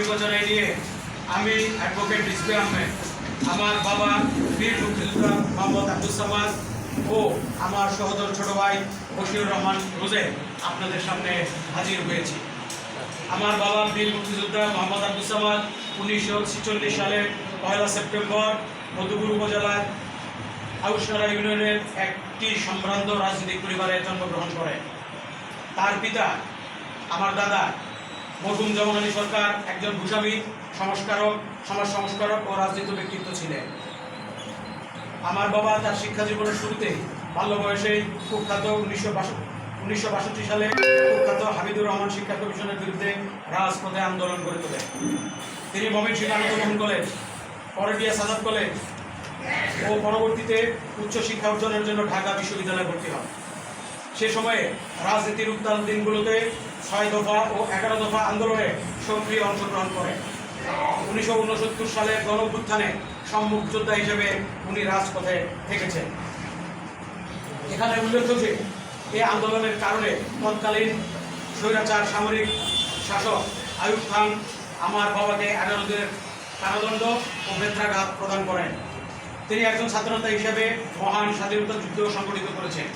বিবেচনায় নিয়ে আমি অ্যাডভোকেট আমার বাবা বীর মুক্তিযোদ্ধা মোহাম্মদ আব্দুল সামাদ ও আমার সহোদর ছোট ভাই বশিরুর রহমান রোজে আপনাদের সামনে হাজির হয়েছি। আমার বাবা বীর মুক্তিযোদ্ধা মোহাম্মদ আব্দুল সামাদ উনিশশো ছিচল্লিশ সালে পয়লা সেপ্টেম্বর মধুপুর উপজেলার আউসনারা ইউনিয়নের একটি সম্ভ্রান্ত রাজনৈতিক পরিবারে জন্মগ্রহণ করেন। তার পিতা, আমার দাদা মরহুম জামান সরকার একজন ভূস্বামী সংস্কারক, সমাজ সংস্কারক ও রাজনীতি ব্যক্তিত্ব ছিলেন। আমার বাবা তার শিক্ষা জীবনের শুরুতে বাল্য বয়সেই কুখ্যাত উনিশশো উনিশশো বাষট্টি সালে কুখ্যাত হামিদুর রহমান শিক্ষা কমিশনের বিরুদ্ধে রাজপথে আন্দোলন গড়ে তোলেন। তিনি ময়মনসিংহ আনন্দ মোহন কলেজ করটিয়া সাজাদ কলেজ ও পরবর্তীতে উচ্চশিক্ষা অর্জনের জন্য ঢাকা বিশ্ববিদ্যালয়ে ভর্তি হন। সে সময়ে রাজনীতির উত্তাল দিনগুলোতে ছয় দফা ও এগারো দফা আন্দোলনে সক্রিয় অংশগ্রহণ করেন উনিশশো সালে গণভ্যুত্থানে সম্মুখ যোদ্ধা হিসেবে উনি রাজপথে থেকেছেন। এখানে উল্লেখ্য যে এই আন্দোলনের কারণে তৎকালীন স্বৈরাচার সামরিক শাসক আয়ুব খান আমার বাবাকে এগারো দিনের কারাদণ্ড ও বেত্রাঘাত প্রদান করেন। তিনি একজন ছাত্রনেতা হিসেবে মহান স্বাধীনতা যুদ্ধ সংগঠিত করেছেন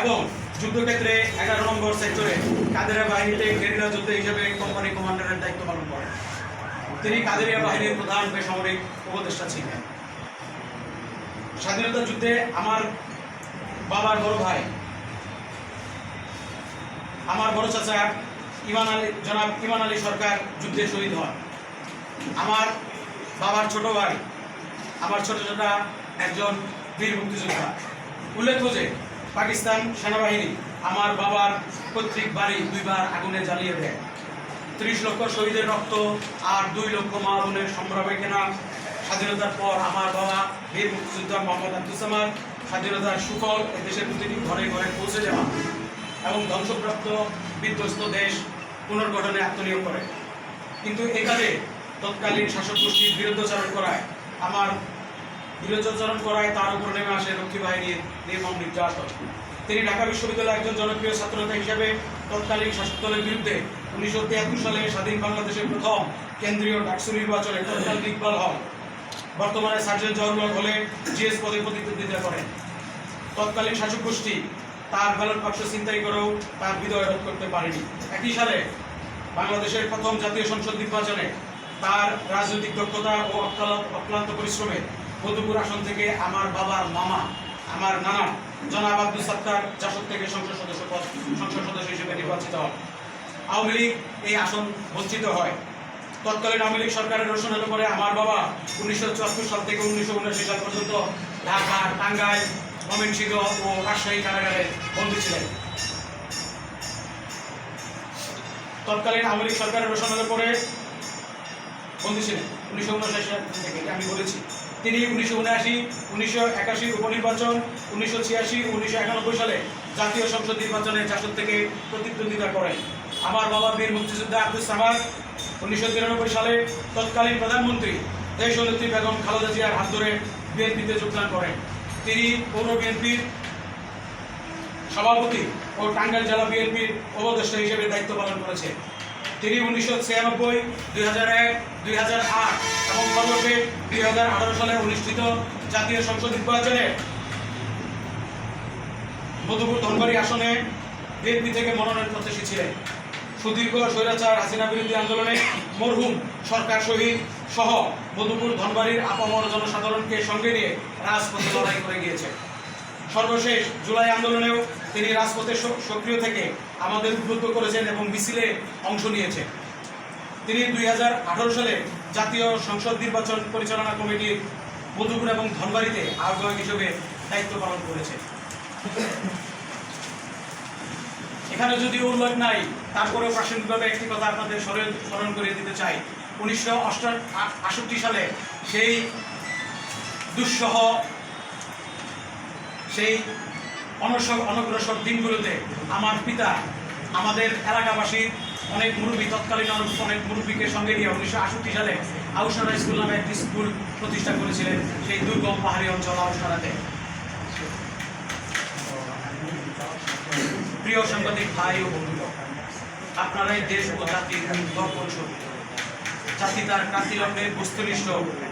এবং যুদ্ধক্ষেত্রে এগারো নম্বর সেক্টরে কাদেরিয়া বাহিনীতে গেরিলা যুদ্ধ হিসেবে কোম্পানি কমান্ডারের দায়িত্ব পালন করেন। তিনি কাদেরিয়া বাহিনীর প্রধান বেসামরিক উপদেষ্টা ছিলেন। স্বাধীনতা যুদ্ধে আমার বাবার বড় ভাই, আমার বড় চাচা ইমান আলী, জনাব ইমান আলী সরকার যুদ্ধে শহীদ হন। আমার বাবার ছোট ভাই, আমার ছোট চাচা একজন বীর মুক্তিযোদ্ধা। উল্লেখ্য যে পাকিস্তান সেনাবাহিনী আমার বাবার পৈতৃক বাড়ি দুইবার আগুনে জ্বালিয়ে দেয়। ত্রিশ লক্ষ শহীদের রক্ত আর দুই লক্ষ মা বোনের সম্ভ্রমে কেনা স্বাধীনতার পর আমার বাবা বীর মুক্তিযোদ্ধা মোহাম্মদ আব্দুল সামাদ স্বাধীনতার সুফল দেশের প্রতিটি ঘরে ঘরে পৌঁছে যাওয়া এবং ধ্বংসপ্রাপ্ত বিধ্বস্ত দেশ পুনর্গঠনে আত্মনিয়োগ করে। কিন্তু এখানে তৎকালীন শাসক গোষ্ঠীর বিরুদ্ধাচরণ করায় আমার বিরোধাচরণ করায় তার উপর নেমে আসে রক্ষী বাহিনীর নির্মম নির্যাতন। তিনি ঢাকা বিশ্ববিদ্যালয়ের একজন জনপ্রিয় ছাত্রনেতা হিসেবে তৎকালীন শাসক দলের বিরুদ্ধে উনিশশো তিয়াত্তর সালে স্বাধীন বাংলাদেশের প্রথম কেন্দ্রীয় ডাকসু নির্বাচনে তৎকালীন ইকবাল হল বর্তমানে সার্জেন্ট জওহরলাল হলে জিএস পদে প্রতিদ্বন্দ্বিতা করেন। তৎকালীন শাসক গোষ্ঠী তার ব্যালট বাক্স চিন্তাই করেও তার বিদয় রোধ করতে পারেনি। একই সালে বাংলাদেশের প্রথম জাতীয় সংসদ নির্বাচনে তার রাজনৈতিক দক্ষতা ও অক্লান্ত পরিশ্রমে মধুপুর আসন থেকে আমার বাবার মামা, আমার নানা, জনাব আব্দুল সাত্তার জাসদ থেকে সংসদ সদস্য পদ, সংসদ সদস্য হিসেবে নির্বাচিত হন। আওয়ামী লীগ এই আসন বঞ্চিত হয়। তৎকালীন আওয়ামী লীগ সরকারের রোশনের পরে আমার বাবা উনিশশো চুয়াত্তর সাল থেকে উনিশশো উনআশি সাল পর্যন্ত ঢাকা, টাঙ্গাইল, ময়মনসিংহ ও রাজশাহী কারাগারে বন্দী ছিলেন। তৎকালীন আওয়ামী লীগ সরকারের রোশনের পরে বন্দী ছিলেন। উনিশশো উনআশি সাল থেকে আমি বলেছি। তিনি উনিশশো উনআশি, উনিশশো একাশি উপনির্বাচন, উনিশশো ছিয়াশি, উনিশশো একানব্বই সালে জাতীয় সংসদ নির্বাচনে জাসদ থেকে প্রতিদ্বন্দ্বিতা করেন। আমার বাবা বীর মুক্তিযোদ্ধা আব্দুল সামাদ, উনিশশো তিরানব্বই সালে তৎকালীন প্রধানমন্ত্রী দেশনেত্রী বেগম খালেদা জিয়ার হাত ধরে বিএনপিতে যোগদান করেন। তিনি পৌর বিএনপির সভাপতি ও টাঙ্গাইল জেলা বিএনপির উপদেষ্টা হিসেবে দায়িত্ব পালন করেছে তিনি উনিশশো ছিয়ানব্বই, দুই হাজার এক, দুই হাজার আট এবং পরবর্তী দুই সালে অনুষ্ঠিত জাতীয় সংসদ নির্বাচনে মধুপুর ধনবাড়ি আসনে বিএনপি থেকে মনোনয়ন প্রত্যাশী ছিলেন সুদীর্ঘ স্বৈরাচার হাসিনা বিরোধী আন্দোলনে মরহুম সরকার শহীদ সহ মধুপুর ধনবাড়ির আপামর জনসাধারণকে সঙ্গে নিয়ে রাজপথে লড়াই করে গিয়েছে। সর্বশেষ জুলাই আন্দোলনেও তিনি রাজপথে সক্রিয় থেকে আমাদের উদ্বুদ্ধ করেছেন এবং মিছিলে অংশ নিয়েছেন। তিনি দুই হাজার আঠারো সালে জাতীয় সংসদ নির্বাচন পরিচালনা কমিটির মধুপুর এবং ধনবাড়িতে আহ্বায়ক হিসেবে দায়িত্ব পালন করেছেন। এখানে যদি উল্লেখ নাই, তারপরেও প্রাসঙ্গিকভাবে একটি কথা আপনাদের স্মরণ স্মরণ করিয়ে দিতে চাই। উনিশশো আটষট্টি সালে সেই দুঃসহ, সেই অনসর অনগ্রসর দিনগুলোতে আমার পিতা, আমাদের এলাকাবাসীর অনেক মুরব্বী, তৎকালীন অনেক মুরব্বীকে সঙ্গে নিয়ে উনিশশো আটষট্টি সালে আউসারা স্কুল নামে একটি স্কুল প্রতিষ্ঠা করেছিলেন সেই দুর্গম পাহাড়ি অঞ্চল আউসারাতে প্রিয় সাংবাদিক ভাই ও বন্ধুগণ আপনারাই দেশ ও জাতির দর্পণ জাতি তার কাতিলগ্নে বস্তুনিষ্ঠ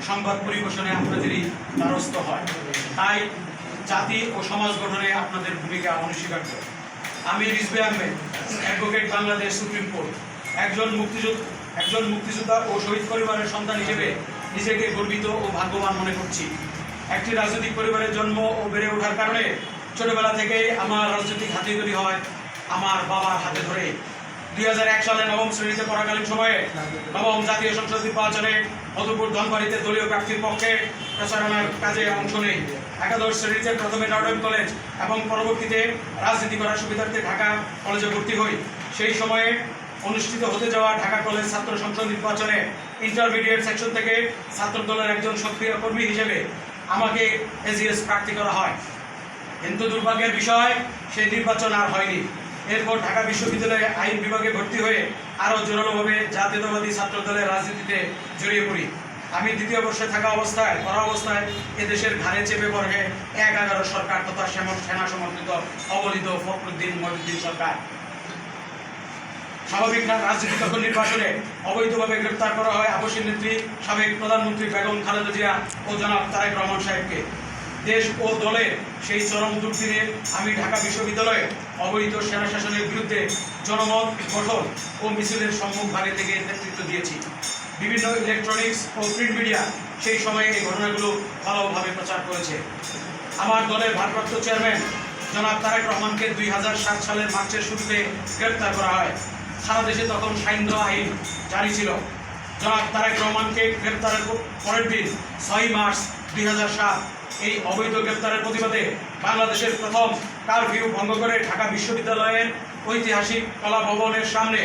সংবাদ পরিবেশনে আপনাদেরই দ্বারস্থ হয়। তাই জাতি ও সমাজ গঠনে আপনাদের ভূমিকা অনস্বীকার্য আমি Rizve Ahmed advocate Bangladesh supreme court. একজন মুক্তিযোদ্ধা একজন মুক্তিযোদ্ধা ও শহীদ পরিবারের সন্তান হিসেবে নিজেকে গর্বিত ও ভাগ্যবান মনে করছি। একটি রাজনৈতিক পরিবারের জন্ম ও বেড়ে ওঠার কারণে ছোটবেলা থেকেই আমার রাজনৈতিক হাতে তৈরি হয় আমার বাবার হাতে ধরে। দুই হাজার এক সালে নবম শ্রেণীতে পড়াকালীন সময়ে নবম জাতীয় সংসদ নির্বাচনে মধুপুর ধনবাড়িতে দলীয় প্রার্থীর পক্ষে প্রচারণার কাজে অংশ নেই। একাদশ শ্রেণীতে প্রথমে নর্ডন কলেজ এবং পরবর্তীতে রাজনীতি করার সুবিধার্থে ঢাকা কলেজে ভর্তি হই। সেই সময়ে অনুষ্ঠিত হতে যাওয়া ঢাকা কলেজ ছাত্র সংসদ নির্বাচনে ইন্টারমিডিয়েট সেকশন থেকে ছাত্র দলের একজন সক্রিয় কর্মী হিসেবে আমাকে এজিএস প্রার্থী করা হয়। কিন্তু দুর্ভাগ্যের বিষয়, সেই নির্বাচন আর হয়নি। এরপর ঢাকা বিশ্ববিদ্যালয়ে আইন বিভাগে ভর্তি হয়ে আরও জোরালোভাবে জাতীয়তাবাদী ছাত্র দলের রাজনীতিতে জড়িয়ে পড়ি। আমি দ্বিতীয় বর্ষে থাকা অবস্থায়, পড়া অবস্থায় এদেশের ঘাড়ে চেপে পড়ে এক এগারো সরকার তথা সেমন সেনা সমর্থিত অবলিত ফখরুদ্দিন মহিউদ্দিন সরকার। স্বাভাবিক না রাজনীতি তখন নির্বাচনে অবৈধভাবে গ্রেপ্তার করা হয় আবশ্যিক নেত্রী সাবেক প্রধানমন্ত্রী বেগম খালেদা জিয়া ও জনাব তারেক রহমান সাহেবকে। দেশ ও দলের সেই চরম দুর্দিনে আমি ঢাকা বিশ্ববিদ্যালয়ে অবৈধ সেনা শাসনের বিরুদ্ধে জনমত গঠন ও মিছিলের সম্মুখ ভাগে থেকে নেতৃত্ব দিয়েছি। বিভিন্ন ইলেকট্রনিক্স ও প্রিন্ট মিডিয়া সেই সময়ে এই ঘটনাগুলো ভালোভাবে প্রচার করেছে। আমার দলের ভারপ্রাপ্ত চেয়ারম্যান জনাব তারেক রহমানকে দুই হাজার সাত সালের মার্চের শুরুতে গ্রেপ্তার করা হয়। সারা দেশে তখন সাইন্দ্র আইন জারি ছিল। জনাব তারেক রহমানকে গ্রেপ্তারের পরের দিন ছয় মার্চ দুই হাজার সাত এই অবৈধ গ্রেপ্তারের প্রতিবাদে বাংলাদেশের প্রথম কারফিউ ভঙ্গ করে ঢাকা বিশ্ববিদ্যালয়ের ঐতিহাসিক কলা ভবনের সামনে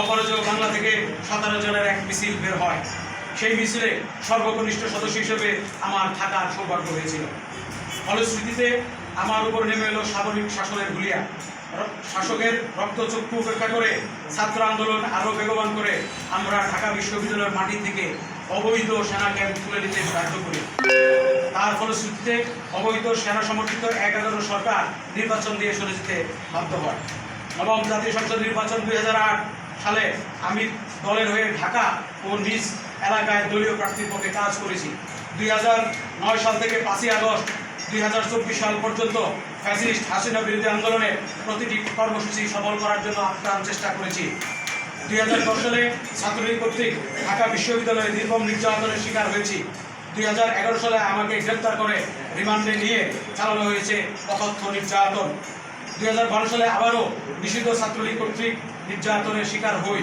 অপরাজয় বাংলা থেকে সতেরো জনের এক মিছিল বের হয়। সেই মিছিলে সর্বকনিষ্ঠ সদস্য হিসেবে আমার থাকার সৌভাগ্য হয়েছিল। ফলশ্রুতিতে আমার উপর নেমে এলো সামরিক শাসনের গুলিয়া। শাসকের রক্তচক্ষু উপেক্ষা করে ছাত্র আন্দোলন আরও বেগবান করে আমরা ঢাকা বিশ্ববিদ্যালয়ের মাটি থেকে অবৈধ সেনা ক্যাম্প তুলে নিতে বাধ্য করি। তার ফলশ্রুতিতে অবৈধ সেনা সমর্থিত এক সরকার নির্বাচন দিয়ে সরে যেতে বাধ্য হয়। নবম জাতীয় সংসদ নির্বাচন দুই হাজার আট সালে আমি দলের হয়ে ঢাকা ও নিজ এলাকায় দলীয় প্রার্থীর পক্ষে কাজ করেছি। দুই সাল থেকে পাঁচই আগস্ট দুই হাজার চব্বিশ সাল পর্যন্ত ফ্যাসিস্ট হাসিনা বিরোধী আন্দোলনে প্রতিটি কর্মসূচি সফল করার জন্য আপ্রাণ চেষ্টা করেছি। দুই সালে ছাত্রলীগ কর্তৃক ঢাকা বিশ্ববিদ্যালয়ে নির্মম নির্যাতনের শিকার হয়েছি। দুই হাজার এগারো সালে আমাকে গ্রেপ্তার করে রিমান্ডে নিয়ে চালানো হয়েছে অকথ্য নির্যাতন। দুই হাজার বারো সালে আবারও নিষিদ্ধ ছাত্রলীগ কর্তৃক নির্যাতনের শিকার হই।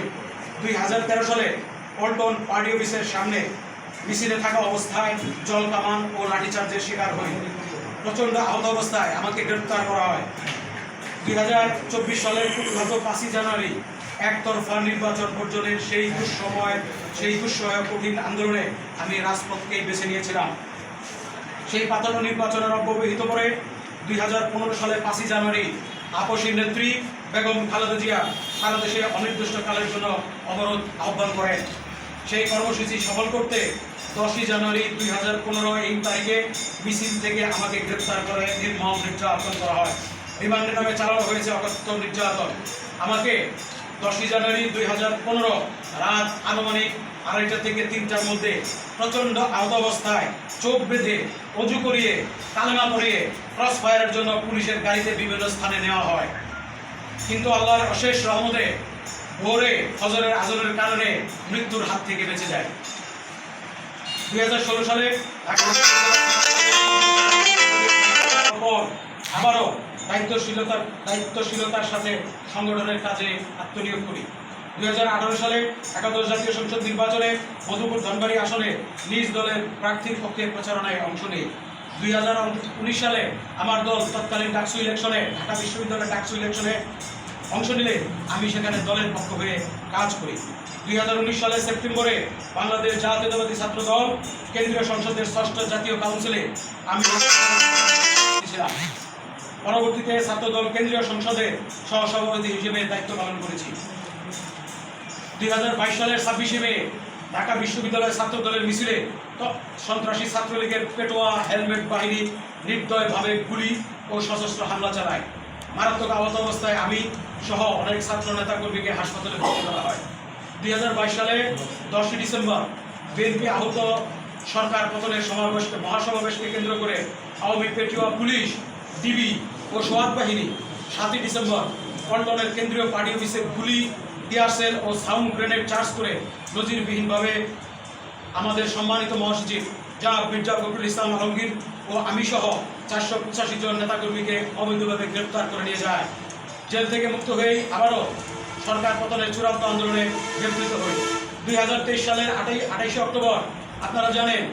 দুই হাজার তেরো সালে পল্টন পার্টি অফিসের সামনে মিছিলে থাকা অবস্থায় জল, কামান ও লাঠিচার্জের শিকার হই। প্রচণ্ড আহত অবস্থায় আমাকে গ্রেপ্তার করা হয়। দুই হাজার চব্বিশ সালের গত পাঁচই জানুয়ারি একতরফা নির্বাচন বর্জনের সেই দুঃসময়, সেই দুঃসহ কঠিন আন্দোলনে আমি রাজপথকেই বেছে নিয়েছিলাম। সেই পাতানো নির্বাচনের অব্যবহিত পরে দুই হাজার পনেরো সালের পাঁচই জানুয়ারি আপসী নেত্রী বেগম খালেদা জিয়া সারা দেশে অনির্দিষ্টকালের জন্য অবরোধ আহ্বান করেন। সেই কর্মসূচি সফল করতে দশই জানুয়ারি দুই হাজার পনেরো এই তারিখে মিছিল থেকে আমাকে গ্রেপ্তার করে নির্মম নির্যাতন করা হয়। রিমান্ডের নামে চালানো হয়েছে অকথ্য নির্যাতন। আমাকে দশই জানুয়ারি দুই হাজার পনেরো রাত আনুমানিক আড়াইটা থেকে তিনটার মধ্যে প্রচণ্ড আহত অবস্থায় চোখ বেঁধে অজু করিয়ে কালেমা পরিয়ে ক্রস ফায়ারের জন্য পুলিশের গাড়িতে বিভিন্ন স্থানে নেওয়া হয়। কিন্তু আল্লাহর অশেষ রহমতে ভোরে ফজরের আজরের কারণে মৃত্যুর হাত থেকে বেঁচে যায়। দুই হাজার ষোলো সালে আবারও দায়িত্বশীলতার দায়িত্বশীলতার সাথে সংগঠনের কাজে আত্মনিয়োগ করি। দুই হাজার আঠারো সালে একাদশ জাতীয় সংসদ নির্বাচনে মধুপুর ধনবাড়ি আসনে নিজ দলের প্রার্থীর পক্ষে প্রচারণায় অংশ নেই দুই উনিশ সালে আমার দল তৎকালীন ডাকসু ইলেকশনে, ঢাকা বিশ্ববিদ্যালয়ের ডাকসু ইলেকশনে অংশ নিলে আমি সেখানে দলের পক্ষ হয়ে কাজ করি। দুই হাজার উনিশ সালের সেপ্টেম্বরে বাংলাদেশ জাতীয়তাবাদী ছাত্র দল কেন্দ্রীয় সংসদের ষষ্ঠ জাতীয় কাউন্সিলে আমি পরবর্তীতে ছাত্রদল কেন্দ্রীয় সংসদে সহসভাপতি হিসেবে দায়িত্ব পালন করেছি। দুই হাজার বাইশ সালের ছাব্বিশে মে, ঢাকা বিশ্ববিদ্যালয় ছাত্র দলের মিছিলে সন্ত্রাসী ছাত্রলীগের পেটোয়া হেলমেট বাহিনী নির্দয়ভাবে গুলি ও সশস্ত্র হামলা চালায়। মারাত্মক আহত অবস্থায় আমি সহ অনেক ছাত্র নেতাকর্মীকে হাসপাতালে ভর্তি করা হয়। দুই হাজার বাইশ সালে দশই ডিসেম্বর, বিএনপি আহত সরকার পতনের সমাবেশকে, মহাসমাবেশকে কেন্দ্র করে আওয়ামী পেটুয়া পুলিশ, ডিবি ও সোয়াত বাহিনী সাতই ডিসেম্বর পল্টনের কেন্দ্রীয় পার্টি অফিসে গুলি টিয়ারসেল ও সাউন্ড গ্রেনেড চার্জ করে নজিরবিহীনভাবে আমাদের সম্মানিত মহাসচিব যা মির্জা ফখরুল ইসলাম আলমগীর ও আমি সহ চারশো পঁচাশি জন নেতাকর্মীকে অবৈধভাবে গ্রেপ্তার করে নিয়ে যায়। জেল থেকে মুক্ত হয়েই আবারও সরকার পতনের চূড়ান্ত আন্দোলনে বিবৃত হই। দুই হাজার তেইশ সালের আঠাই আঠাইশে অক্টোবর, আপনারা জানেন,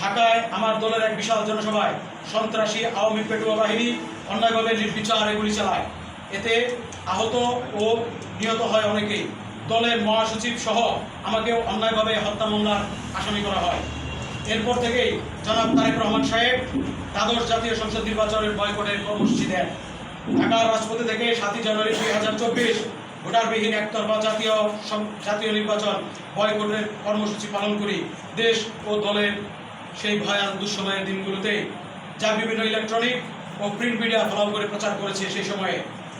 ঢাকায় আমার দলের এক বিশাল জনসভায় সন্ত্রাসী আওয়ামী পেটুয়া বাহিনী অন্যায়ভাবে নির্বিচারে গুলি চালায়। এতে আহত ও নিহত হয় অনেকেই। দলের মহাসচিব সহ আমাকেও অন্যায়ভাবে হত্যা মামলার আসামি করা হয়। এরপর থেকেই জনাব তারেক রহমান সাহেব দ্বাদশ জাতীয় সংসদ নির্বাচনের বয়কটের কর্মসূচি দেন। ঢাকার রাজপথে থেকে সাতই জানুয়ারি দুই হাজার চব্বিশ ভোটারবিহীন একতরফা জাতীয় জাতীয় নির্বাচন বয়কটের কর্মসূচি পালন করি। দেশ ও দলের সেই ভয়াল দুঃসময়ের দিনগুলোতে যা বিভিন্ন ইলেকট্রনিক ও প্রিন্ট মিডিয়া ফলাও করে প্রচার করেছে সেই সময়ে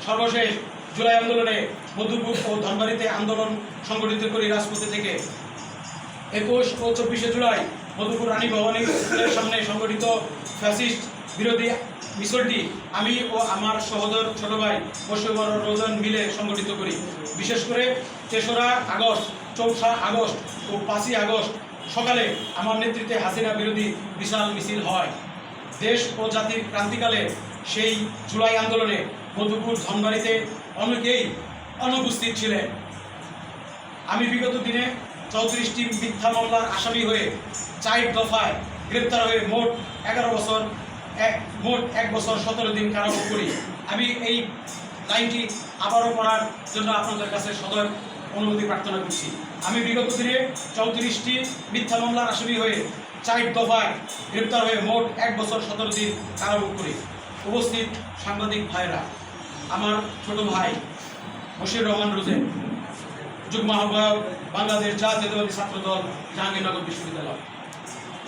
সর্বশেষ জুলাই আন্দোলনে মধুপুর ও ধনবাড়িতে আন্দোলন সংগঠিত করি রাজপথে থেকে একুশ ও চব্বিশে জুলাই মধুপুর রানী ভবানী স্কুলের সামনে সংগঠিত ফ্যাসিস্ট বিরোধী মিছিলটি আমি ও আমার সহোদর ছোট ভাই বসুবর রোজন মিলে সংগঠিত করি। বিশেষ করে তেসরা আগস্ট, চৌঠা আগস্ট ও পাঁচই আগস্ট সকালে আমার নেতৃত্বে হাসিনা বিরোধী বিশাল মিছিল হয়। দেশ ও জাতির ক্রান্তিকালে সেই জুলাই আন্দোলনে মধুপুর ধনবাড়িতে অনেকেই অনুপস্থিত ছিলেন। আমি বিগত দিনে চৌত্রিশটি মিথ্যা মামলার আসামি হয়ে চার দফায় গ্রেপ্তার হয়ে মোট এগারো বছর, এক, মোট এক বছর সতেরো দিন কারাভোগ করি। আমি এই লাইনটি আবারও পড়ার জন্য আপনাদের কাছে সদয় অনুমতি প্রার্থনা করছি। আমি বিগত দিনে চৌত্রিশটি মিথ্যা মামলার আসামি হয়ে চার দফায় গ্রেপ্তার হয়ে মোট এক বছর সতেরো দিন কারাভোগ করি। উপস্থিত সাংবাদিক ভাইরা আমার ছোট ভাই বশির রহমান রোজেন, যুগ্ম আহ্বায়ক বাংলাদেশ জাতীয়তাবাদী ছাত্র দল জাহাঙ্গীরনগর বিশ্ববিদ্যালয়।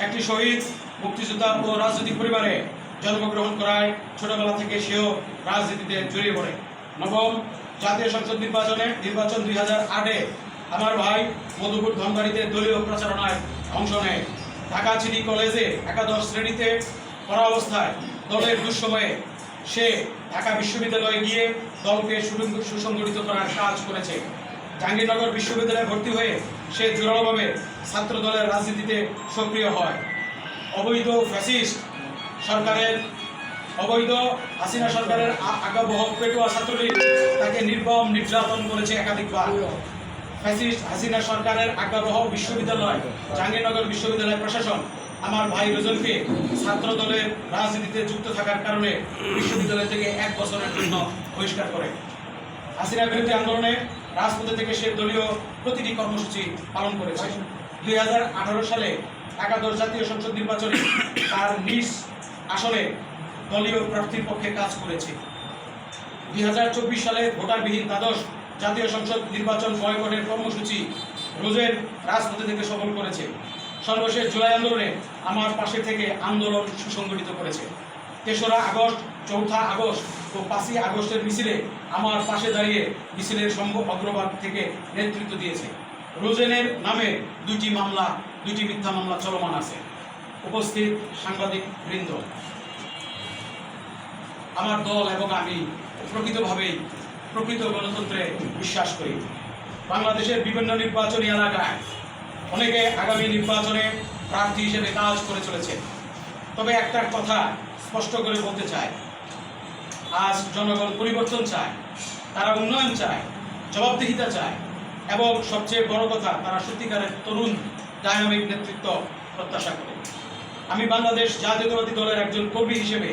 একটি শহীদ, মুক্তিযোদ্ধা ও রাজনৈতিক পরিবারে জন্মগ্রহণ করায় ছোটবেলা থেকে সেও রাজনীতিতে জড়িয়ে পড়ে। নবম জাতীয় সংসদ নির্বাচনে নির্বাচন দুই হাজার আটে আমার ভাই মধুপুর ধনবাড়িতে দলীয় প্রচারণায় অংশ নেয়। ঢাকা সিটি কলেজে একাদশ শ্রেণীতে পড়া অবস্থায় দলের দুঃসময়ে সে ঢাকা বিশ্ববিদ্যালয়ে গিয়ে দলকে সুসংগঠিত করার কাজ করেছে। জাহাঙ্গীরনগর বিশ্ববিদ্যালয়ে ভর্তি হয়ে সে জোরালোভাবে ছাত্র দলের রাজনীতিতে সক্রিয় হয়। অবৈধ ফ্যাসিস্ট সরকারের অবৈধ হাসিনা সরকারের আ- আজ্ঞাবহ পেটুয়া ছাত্রলীগ তাকে নির্মম নির্যাতন করেছে একাধিকবার। ফ্যাসিস্ট হাসিনা সরকারের আজ্ঞাবহ বিশ্ববিদ্যালয়, জাহাঙ্গীরনগর বিশ্ববিদ্যালয় প্রশাসন আমার ভাই রোজনকে ছাত্র দলের রাজনীতিতে যুক্ত থাকার কারণে বিশ্ববিদ্যালয় থেকে এক বছরের জন্য বহিষ্কার করে। হাসিনা বিরোধী আন্দোলনে রাজপথে থেকে সে দলীয় প্রতিটি কর্মসূচি পালন করেছে। দুই হাজার আঠারো সালে একাদশ জাতীয় সংসদ নির্বাচনে তার নিজ আসনে দলীয় প্রার্থীর পক্ষে কাজ করেছে। দুই হাজার চব্বিশ সালে ভোটারবিহীন দ্বাদশ জাতীয় সংসদ নির্বাচন বয়কটের কর্মসূচি রোজের রাজপথে থেকে সফল করেছে। সর্বশেষ জুলাই আন্দোলনে আমার পাশে থেকে আন্দোলন সুসংগঠিত করেছে। তেসরা আগস্ট, চৌঠা আগস্ট ও পাঁচই আগস্টের মিছিলে আমার পাশে দাঁড়িয়ে মিছিলের সম্ভব অগ্রভাগ থেকে নেতৃত্ব দিয়েছে। রোজেনের নামে দুটি মামলা দুটি মিথ্যা মামলা চলমান আছে। উপস্থিত সাংবাদিক বৃন্দ। আমার দল এবং আমি প্রকৃতভাবেই প্রকৃত গণতন্ত্রে বিশ্বাস করি। বাংলাদেশের বিভিন্ন নির্বাচনী এলাকায় অনেকে আগামী নির্বাচনে প্রার্থী হিসেবে কাজ করে চলেছে। তবে একটা কথা স্পষ্ট করে বলতে চাই। আজ জনগণ পরিবর্তন চায়, তারা উন্নয়ন চায়, জবাবদিহিতা চায়, এবং সবচেয়ে বড় কথা, তারা সত্যিকারের তরুণ ডায়নামিক নেতৃত্ব প্রত্যাশা করে। আমি বাংলাদেশ জাতীয়তাবাদী দলের একজন কর্মী হিসেবে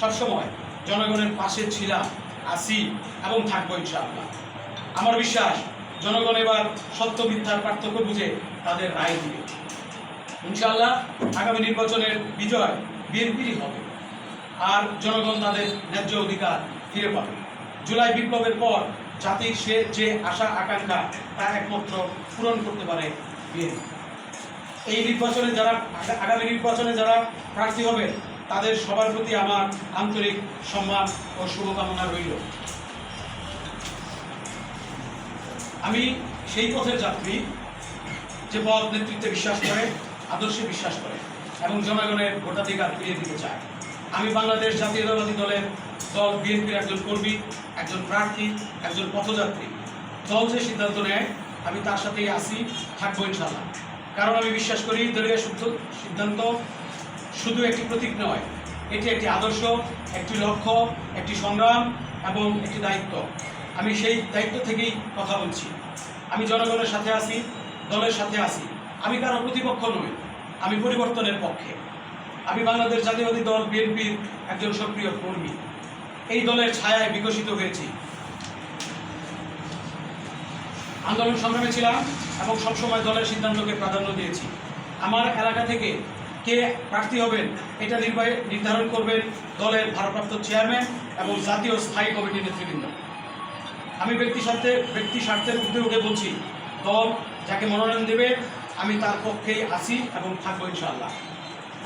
সবসময় জনগণের পাশে ছিলাম, আছি এবং থাকব ইনশাআল্লাহ। আমার বিশ্বাস, জনগণ এবার সত্য মিথ্যার পার্থক্য বুঝে তাদের রায় দিবে। ইনশাআল্লাহ আগামী নির্বাচনের বিজয় বিএনপিরই হবে। আর জনগণ তাদের ন্যায্য অধিকার ফিরে পাবে। জুলাই বিপ্লবের পর জাতির সে যে আশা আকাঙ্ক্ষা, তা একমাত্র পূরণ করতে পারে বিএনপি। এই নির্বাচনে যারা, আগামী নির্বাচনে যারা প্রার্থী হবে, তাদের সবার প্রতি আমার আন্তরিক সম্মান ও শুভকামনা রইল। আমি সেই পথের যাত্রী যে পথ নেতৃত্বে বিশ্বাস করে আদর্শে বিশ্বাস করে এবং জনগণের ভোটাধিকার ফিরিয়ে দিতে চায়। আমি বাংলাদেশ জাতীয়তাবাদী দলের দল বিএনপির একজন কর্মী, একজন প্রার্থী, একজন পথযাত্রী। দল যে সিদ্ধান্ত নেয়, আমি তার সাথেই আসি থাকব ইনশাল্লাহ কারণ আমি বিশ্বাস করি, দলীয় শুদ্ধ সিদ্ধান্ত শুধু একটি প্রতীক নয়, এটি একটি আদর্শ, একটি লক্ষ্য, একটি সংগ্রাম এবং একটি দায়িত্ব। আমি সেই দায়িত্ব থেকেই কথা বলছি। আমি জনগণের সাথে আছি, দলের সাথে আছি। আমি কারও প্রতিপক্ষ নই। আমি পরিবর্তনের পক্ষে। আমি বাংলাদেশ জাতীয়বাদী দল বিএনপির একজন সক্রিয় কর্মী। এই দলের ছায়ায় বিকশিত হয়েছি। আন্দোলন সংগ্রামে ছিলাম এবং সবসময় দলের সিদ্ধান্তকে প্রাধান্য দিয়েছি। আমার এলাকা থেকে কে প্রার্থী হবেন, এটা নির্বাহী নির্ধারণ করবেন দলের ভারপ্রাপ্ত চেয়ারম্যান এবং জাতীয় স্থায়ী কমিটির নেতৃবৃন্দ। আমি ব্যক্তি স্বার্থে ব্যক্তি স্বার্থের উঠে বলছি, দল যাকে মনোনয়ন দেবে আমি তার পক্ষেই আছি এবং থাকব ইনশাআল্লাহ।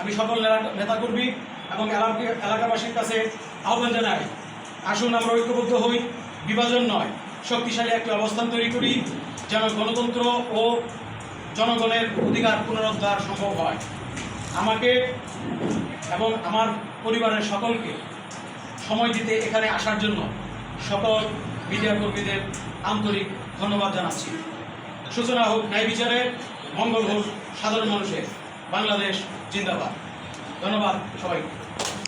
আমি সকল নেতা- নেতাকর্মী এবং এলাকাবাসীর কাছে আহ্বান জানাই, আসুন আমরা ঐক্যবদ্ধ হই, বিভাজন নয়, শক্তিশালী একটি অবস্থান তৈরি করি যেন গণতন্ত্র ও জনগণের অধিকার পুনরুদ্ধার সম্ভব হয়। আমাকে এবং আমার পরিবারের সকলকে সময় দিতে এখানে আসার জন্য সকল মিডিয়া কর্মীদের আন্তরিক ধন্যবাদ জানাচ্ছি। সূচনা হোক, ন্যায় বিচারে মঙ্গল হোক সাধারণ মানুষের বাংলাদেশ জিন্দাবাদ। ধন্যবাদ সবাইকে।